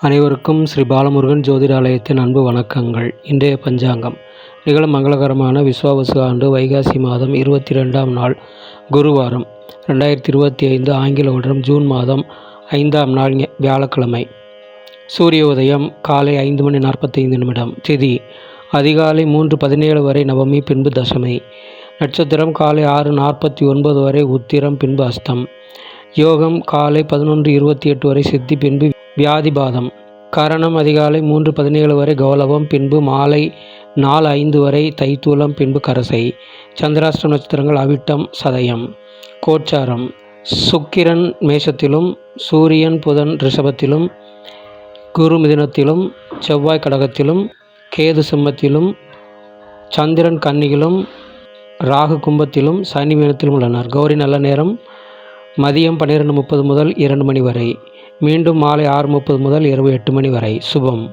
அனைவருக்கும் ஸ்ரீ பாலமுருகன் ஜோதிடாலயத்தின் அன்பு வணக்கங்கள். இன்றைய பஞ்சாங்கம். நிகழும் மங்களகரமான விஸ்வாவசு ஆண்டு வைகாசி மாதம் இருபத்தி ரெண்டாம் நாள் குருவாரம். ரெண்டாயிரத்தி இருபத்தி ஐந்து ஆங்கில வருடம் ஜூன் மாதம் ஐந்தாம் நாள் வியாழக்கிழமை. சூரிய உதயம் காலை ஐந்து மணி நாற்பத்தைந்து நிமிடம். திதி அதிகாலை மூன்று பதினேழு வரை நவமி பின்பு தசமி. நட்சத்திரம் காலை ஆறு நாற்பத்தி ஒன்பது வரை உத்திரம் பின்பு அஸ்தம். யோகம் காலை பதினொன்று இருபத்தி எட்டு வரை சித்தி பின்பு வியாதிபாதம். கரணம் அதிகாலை மூன்று பதினேழு வரை கௌலவம் பின்பு மாலை நாலு ஐந்து வரை தைத்தூலம் பின்பு கரசை. சந்திராஷ்டம் நட்சத்திரங்கள் அவிட்டம் சதயம். கோச்சாரம். சுக்கிரன் மேஷத்திலும் சூரியன் புதன் ரிஷபத்திலும் குரு மிதினத்திலும் செவ்வாய் கடகத்திலும் கேது சிம்மத்திலும் சந்திரன் கன்னியிலும் ராகு கும்பத்திலும் சனி மீனத்திலும் உள்ளனர். கௌரி நல்ல நேரம் மதியம் பன்னிரெண்டு முப்பது முதல் இரண்டு மணி வரை. மீண்டும் மாலை ஆறு முப்பது முதல் இரவு எட்டு மணி வரை. சுபம்.